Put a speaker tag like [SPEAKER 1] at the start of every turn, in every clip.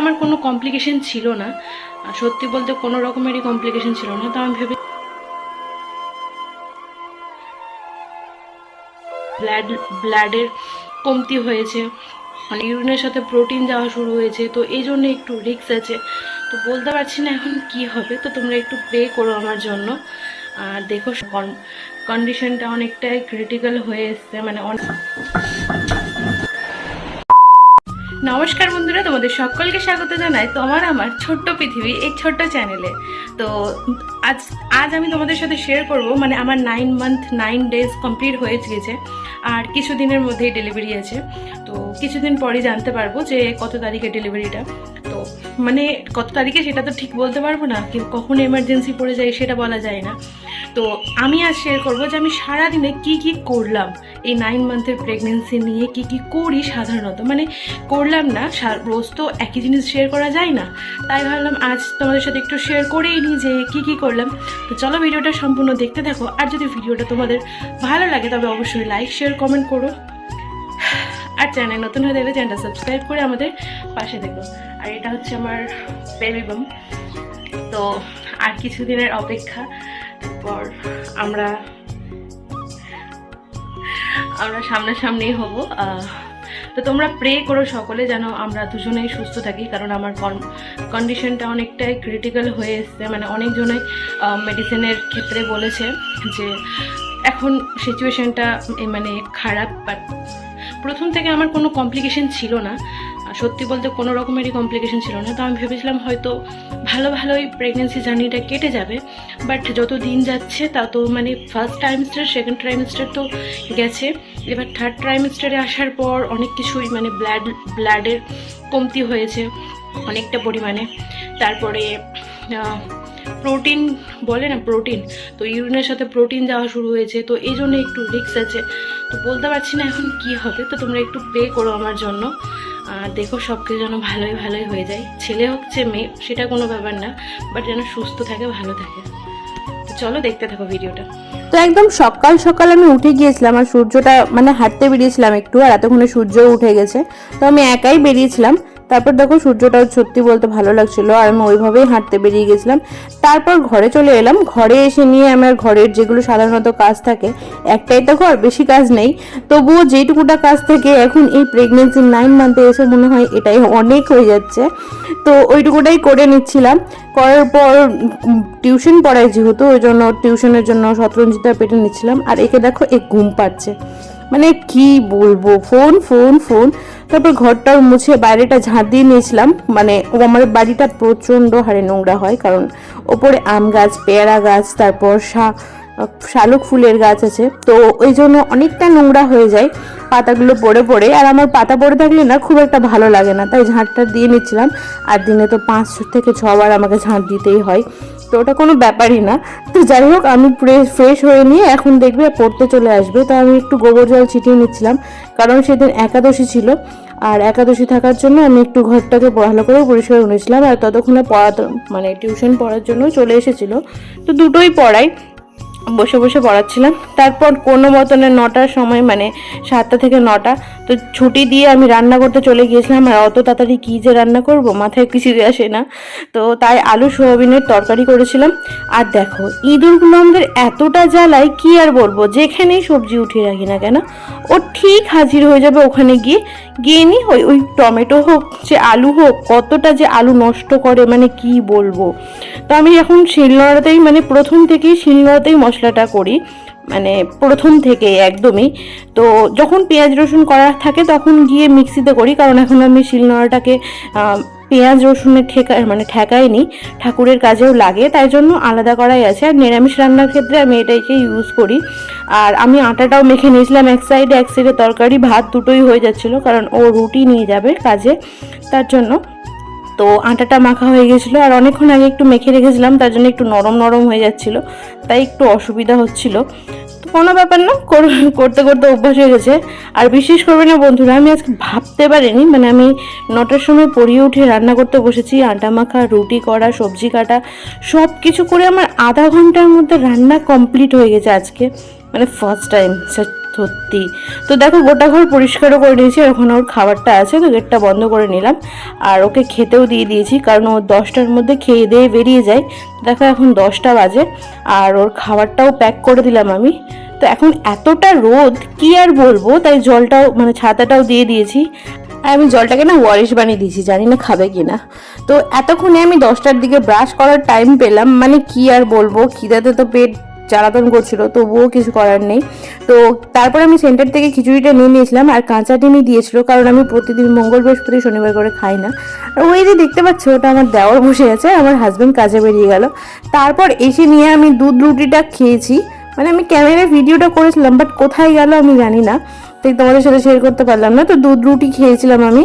[SPEAKER 1] আমার কোনো কমপ্লিকেশন ছিল না। সত্যি বলতে কোনো রকমেরই কমপ্লিকেশন ছিল না। তো আমি ভেবে ব্লাড ব্লাডের কমতি হয়েছে। মানে ইউরিনের সাথে প্রোটিন যাওয়া শুরু হয়েছে। তো এই জন্য একটু রিস্ক আছে। তো বলতে পারছি না এখন কি হবে। তো তোমরা একটু পে করো আমার জন্য। আর দেখো কন্ডিশনটা অনেকটাই ক্রিটিক্যাল হয়ে এসছে। মানে অনেক নমস্কার বন্ধুরা, তোমাদের সকলকে স্বাগত জানাই তোমার আমার ছোট্ট পৃথিবী, এই ছোট্ট চ্যানেলে তো আজ আজ আমি তোমাদের সাথে শেয়ার করব মানে আমার nine month nine days complete হয়ে গিয়েছে, আর কিছু দিনের মধ্যেই ডেলিভারি আছে। তো কিছুদিন পরেই জানতে পারব যে কত তারিখে ডেলিভারিটা তো মানে কত তারিখে সেটা তো ঠিক বলতে পারব না, কিন্তু কখন এমার্জেন্সি পড়ে যায় সেটা বলা যায় না। তো আমি আজ শেয়ার করব যে আমি সারাদিনে কি কি করলাম। এই নাইন মান্থের প্রেগনেন্সি নিয়ে কি কি করি সাধারণত। মানে করলাম না রোজ তো একই জিনিস শেয়ার করা যায় না। তাই ভাবলাম আজ তোমাদের সাথে একটু শেয়ার করেই নিই যে কি কি করলাম। তো চলো ভিডিওটা সম্পূর্ণ দেখতে থাকো। আর যদি ভিডিওটা তোমাদের ভালো লাগে, তবে অবশ্যই লাইক শেয়ার কমেন্ট করো। আর চ্যানেল নতুন হয়ে থাকলে চ্যানেলটা সাবস্ক্রাইব করে আমাদের পাশে দেখো আর এটা হচ্ছে আমার বেবি বাম তো আর কিছুদিনের অপেক্ষা। তারপর আমরা আমরা সামনাসামনি হব। তো তোমরা প্রে করো সকলে যেন আমরা দুজনেই সুস্থ থাকি, কারণ আমার কন্ডিশনটা অনেকটাই ক্রিটিক্যাল হয়ে এসছে। মানে অনেকজনে মেডিসিনের ক্ষেত্রে বলেছে যে এখন সিচুয়েশনটা মানে খারাপ বাট প্রথম থেকে আমার কোনো কমপ্লিকেশন ছিল না। সত্যি বলতে কোনো রকমেরই কমপ্লিকেশন ছিল না। তো আমি ভেবেছিলাম হয়তো ভালো ভালোই প্রেগনেন্সি জার্নিটা কেটে যাবে। বাট যত দিন যাচ্ছে, তা তো মানে ফার্স্ট ট্রাইমিস্টার সেকেন্ড ট্রাইমিস্টার তো গেছে। এবার থার্ড ট্রাইমিস্টারে আসার পর অনেক কিছুই মানে ব্লাড ব্লাডের কমতি হয়েছে অনেকটা পরিমাণে। তারপরে প্রোটিন বলে না প্রোটিন তো ইউরিনের সাথে প্রোটিন যাওয়া শুরু হয়েছে। তো এই জন্য একটু রিস্ক আছে। তো বলতে পারছি না এখন কি হবে। তো তোমরা একটু পে করো আমার জন্য। দেখো সব কিছু যেন ভালোই ভালোই হয়ে যায়। ছেলে হোক যে মেয়ে, সেটা কোনো ব্যাপার না বাট যেন সুস্থ থাকে, ভালো থাকে। চলো দেখতে থাকো ভিডিওটা।
[SPEAKER 2] তো একদম সকাল সকাল আমি উঠে গিয়েছিলাম, আর সূর্যটা মানে হাঁটতে বেরিয়েছিলাম একটু, আর এতক্ষণে সূর্য উঠে গেছে। তো আমি একাই বেরিয়েছিলাম তারপর দেখো সূর্যটাও সত্যি বলতে ভালো লাগছিল আর আমি ওইভাবেই হাঁটতে বেরিয়ে গেছিলাম। তারপর ঘরে চলে এলাম। ঘরে এসে নিয়ে আমার ঘরের যেগুলো সাধারণত কাজ থাকে, একটাই তো ঘর বেশি কাজ নেই। তবুও যেটুকুটা কাজ থেকে, এখন এই প্রেগনেন্সি নাইন মান্থে এসে মনে হয় এটাই অনেক হয়ে যাচ্ছে। তো ওইটুকুটাই করে নিচ্ছিলাম। করার পর টিউশন পড়ায় যেহেতু, ওই জন্য টিউশনের জন্য শতরঞ্জিতা পেটে নিচ্ছিলাম। আর একে দেখো, এ ঘুম পাচ্ছে। মানে কি বলব? Phone phone phone. তারপর ঘরটা মুছে বাইরেটা ঝাঁট দিয়ে নিয়েছিলাম। মানে ও আমার বাড়িটা প্রচণ্ড হারে নোংরা হয়, কারণ ওপরে আম গাছ, পেয়ারা গাছ, তারপর শা শালুক ফুলের গাছ আছে। তো ওই জন্য অনেকটা নোংরা হয়ে যায় পাতাগুলো পড়ে পড়ে। আর আমার পাতা পড়ে থাকলে না খুব একটা ভালো লাগে না, তাই ঝাঁটটা দিয়ে নিচ্ছিলাম। আর দিনে তো পাঁচ থেকে ছবার আমাকে ঝাঁট দিতেই হয়। তো ওটা কোনো ব্যাপারই না। তো যাই হোক, আমি ফ্রেশ হয়ে নিয়ে এখন দেখবে পড়তে চলে আসবে। তো আমি একটু গোবর জল ছিটিয়ে নিচ্ছিলাম, কারণ সেদিন একাদশী ছিল। আর একাদশী থাকার জন্য আমি একটু ঘরটাকে ভালো করে পরিষ্কার করেছিলাম আর ততক্ষণে পড়াতে মানে টিউশন পড়ার জন্য চলে এসেছিল। তো দুটোই পড়াই। বসে বসে পড়াচ্ছিলাম। তারপর কোনো মতনে নটার সময় মানে সাতটা থেকে নটা তো ছুটি দিয়ে আমি রান্না করতে চলে গিয়েছিলাম, আর অত তাড়াতাড়ি কী যে রান্না করব মাথায় কিছুই আসে না। তো তাই আলু সোয়াবিনের তরকারি করেছিলাম। আর দেখো ইঁদুরগুলো আমাদের এতটা জ্বালায় কি আর বলব, যেখানেই সবজি উঠিয়ে রাখি না কেন, ও ঠিক হাজির হয়ে যাবে ওখানে গিয়ে। গিয়ে নি ওই ওই টমেটো হোক, যে আলু হোক, কতটা যে আলু নষ্ট করে মানে কি বলব। তো আমি এখন শিলনোড়াতেই মানে প্রথম থেকেই শিলনোড়াতেই মশলাটা করি। মানে প্রথম থেকে একদমই। তো যখন পেঁয়াজ রসুন করা থাকে তখন গিয়ে মিক্সিতে করি, কারণ এখন আমি শিলনোড়াটাকে পেঁয়াজ রসুনের ঠেকা মানে ঠেকায়নি ঠাকুরের কাজেও লাগে, তাই জন্য আলাদা করাই আছে। আর নিরামিষ রান্নার ক্ষেত্রে আমি এটাইকে ইউজ করি। আর আমি আটাটাও মেখে নিয়েছিলাম, এক সাইডে এক সাইডে তরকারি, ভাত দুটোই হয়ে যাচ্ছিল, কারণ ও রুটি নিয়ে যাবে কাজে, তার জন্য। তো আটাটা মাখা হয়ে গেছিল, আর অনেকক্ষণ আগে একটু মেখে রেখেছিলাম, তার জন্য একটু নরম নরম হয়ে যাচ্ছিল, তাই একটু অসুবিধা হচ্ছিল। তো কোনো ব্যাপার না, কর- করতে করতে অভ্যাস হয়ে গেছে। আর বিশেষ করবে না বন্ধুরা, আমি আজকে ভাবতে পারিনি মানে আমি নটার সময় পড়িয়ে উঠে রান্না করতে বসেছি, আটা মাখা, রুটি করা, সবজি কাটা সব কিছু করে আমার আধা ঘণ্টার মধ্যে রান্না কমপ্লিট হয়ে গেছে আজকে মানে ফার্স্ট টাইম সত্যি। তো দেখো, গোটা ঘর পরিষ্কারও করে নিয়েছি, আর ওখানে ওর খাবারটা আছে, তো গেটটা বন্ধ করে নিলাম। আর ওকে খেতেও দিয়ে দিয়েছি, কারণ ও দশটার মধ্যে খেয়ে দিয়ে বেরিয়ে যায়। দেখো, এখন দশটা বাজে, আর ওর খাবারটাও প্যাক করে দিলাম আমি। তো এখন এতটা রোদ, কি আর বলব? তাই জলটাও মানে ছাতাটাও দিয়ে দিয়েছি। আর আমি জলটাকে না ওয়ারিশ বানিয়ে দিয়েছি, জানি না খাবে কি না তো এতক্ষণে আমি দশটার দিকে ব্রাশ করার টাইম পেলাম মানে কি আর বলব? খিদাতে তো পেট জ্বালাতন করছিল, তবুও কিছু করার নেই। তো তারপর আমি সেন্টার থেকে খিচুড়িটা নিয়ে নিয়েছিলাম আর কাঁচা ডিমই দিয়েছিল, কারণ আমি প্রতিদিন মঙ্গল বৃহস্পতি শনিবার করে খাই না। আর ওই যে দেখতে পাচ্ছ, ওটা আমার দেওয়ার বসে আছে, আমার হাজব্যান্ড কাজে বেরিয়ে গেল। তারপর এসে নিয়ে আমি দুধ রুটিটা খেয়েছি। মানে আমি ক্যামেরায় ভিডিওটা করেছিলাম বাট কোথায় গেল আমি জানি না। তাই তোমাদের সাথে শেয়ার করতে পারলাম না। তো দুধ রুটি খেয়েছিলাম আমি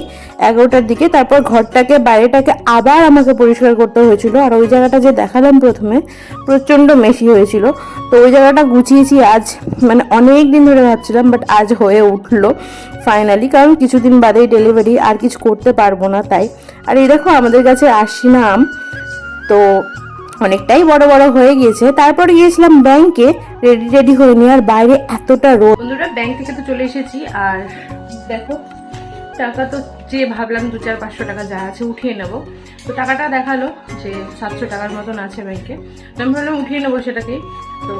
[SPEAKER 2] এগারোটার দিকে। তারপর ঘরটাকে, বাইরেটাকে আবার আমাকে পরিষ্কার করতে হয়েছিল। আর ওই জায়গাটা যে দেখালাম প্রথমে, প্রচণ্ড মেশি হয়েছিল। তো ওই জায়গাটা গুছিয়েছি আজ। মানে অনেক দিন ধরে ভাবছিলাম বাট আজ হয়ে উঠল ফাইনালি কারণ কিছুদিন বাদেই ডেলিভারি আর কিছু করতে পারব না তাই। আর এই দেখো, আমাদের কাছে আশিনা আম তো অনেকটাই বড় বড় হয়ে গিয়েছে। তারপর গিয়েছিলাম ব্যাংকে রেডি রেডি হয়ে নেওয়ার আর বাইরে এতটা রোদ।
[SPEAKER 1] বন্ধুরা ব্যাংক থেকে তো চলে এসেছি আর দেখো, টাকা তো যে ভাবলাম দু চার পাঁচশো টাকা যা আছে উঠিয়ে নেব। তো টাকাটা দেখাল যে সাতশো টাকার মতন আছে ব্যাংকে আমি ভাবলাম উঠিয়ে নেব সেটাকেই। তো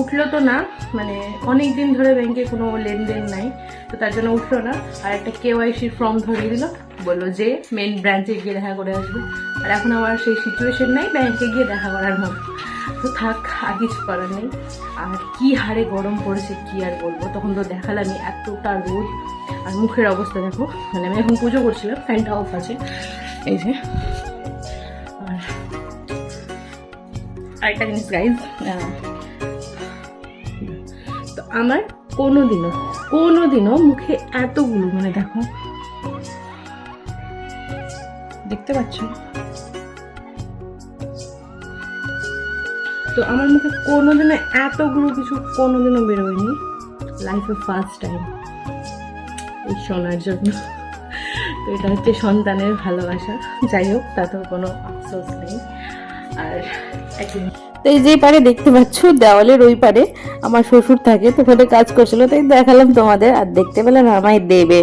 [SPEAKER 1] উঠল তো না মানে অনেক দিন ধরে ব্যাংকে কোনো লেনদেন নাই। তো তার জন্য উঠল না। আর একটা কেওয়াইসির ফর্ম ধরিয়ে দিল। বলল যে মেন ব্রাঞ্চে গিয়ে দেখা করে আসবে। আর এখন আমার সেই সিচুয়েশন নাই ব্যাংকে গিয়ে দেখা করার মতো। তো থাক, আর কিছু করার নেই। আর কি হারে গরম পড়েছে কি আর বলব? তখন তো দেখালামই, এতটা রোদ। আর মুখের অবস্থা দেখো। মানে আমি এখন পুজো করছিলাম ফ্যানটা অফ আছে। এই যে। আর আরেকটা জিনিস গাইজ তো আমার কোনো দিনও কোনো দিনও মুখে এতগুলো মানে দেখো। দেখতে পাচ্ছ? তো আমার মুখে কোনোদিনও এতগুলো কিছু কোনোদিনও বেরোয়নি। লাইফে ফার্স্ট টাইম এই শোনার জন্য। তো এটা হচ্ছে সন্তানের ভালোবাসা। যাই হোক, তাতেও কোনো আফসোস নেই। আর
[SPEAKER 2] তো এই যে পারে দেখতে পাচ্ছ, দেওয়ালের ওই পারে আমার শ্বশুর থাকে, তো ওখানে কাজ করছিল, তাই দেখালাম তোমাদের, আর দেখতে পেলাম আমায় দেবে।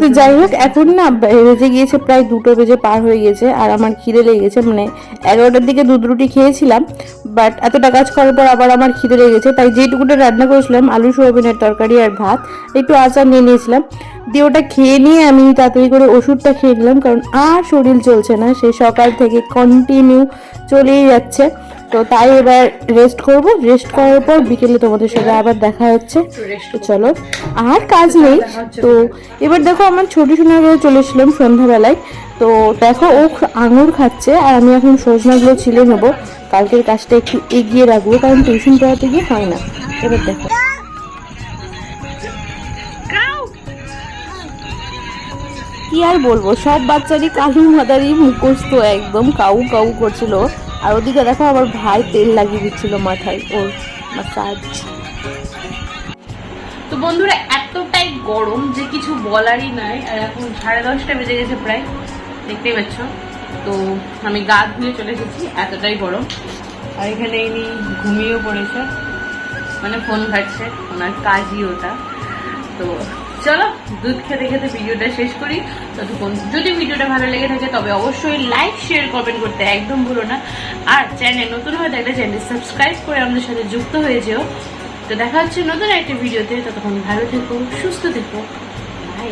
[SPEAKER 2] তো যাই হোক এখন না বেজে গিয়েছে প্রায় দুটো বেজে পার হয়ে গেছে আর আমার খিদে লেগে গেছে মানে এগারোটার দিকে দুধ রুটি খেয়েছিলাম বাট এতটা কাজ করার পর আবার আমার খিদে লেগেছে। তাই যেটুকুটা রান্না করেছিলাম আলু সোয়াবিনের তরকারি আর ভাত একটু আচার নিয়ে নিয়েছিলাম। দিয়ে ওটা খেয়ে নিয়ে আমি তাড়াতাড়ি করে ওষুধটা খেয়ে নিলাম কারণ আর শরীর চলছে না সে সকাল থেকে কন্টিনিউ চলেই যাচ্ছে। তো তাই এবার রেস্ট করব। রেস্ট করার পর বিকেলে তোমাদের সাথে আবার দেখা হচ্ছে। চলো, আর কাজ নেই। তো এবার দেখো আমার ছোট সোনাগুলো চলে এসেছিলাম সন্ধ্যাবেলায়। তো দেখো ও আঙুর খাচ্ছে আর আমি এখন সজনাগুলো ছিলে নেব। কালকের কাজটা একটু এগিয়ে রাখব, কারণ টিউশন পড়াতে গিয়ে হয় না। এবার দেখো। কি আর বলব, সব বাচ্চারই কালু মাদারি মুখস্থ একদম, কাউ কাউ করছিল আর ওদিকে দেখো আমার ভাই তেল লাগিয়ে দিচ্ছিল মাথায়, ওর মাসাজ
[SPEAKER 1] তো বন্ধুরা, এতটাই গরম যে কিছু বলারই নাই, আর এখন সাড়ে দশটা বেজে গেছে প্রায়, দেখতেই পাচ্ছ। তো আমি গা ধুয়ে চলে এসেছি, এতটাই গরম। আর এখানে ইনি ঘুমিয়েও পড়েছে মানে ফোন ঘাটছে, ওনার কাজই ওটা। তো চলো দুধ খেতে খেতে ভিডিওটা শেষ করি। ততক্ষণ যদি ভিডিওটা ভালো লেগে থাকে, তবে অবশ্যই লাইক শেয়ার কমেন্ট করতে একদম ভুলো না। আর চ্যানেল নতুন হয়ে থাকলে চ্যানেল সাবস্ক্রাইব করে আমাদের সাথে যুক্ত হয়ে যেও। তো দেখা হচ্ছে নতুন একটা ভিডিওতে। ততক্ষণ ভালো থেকো, সুস্থ থেকো। বাই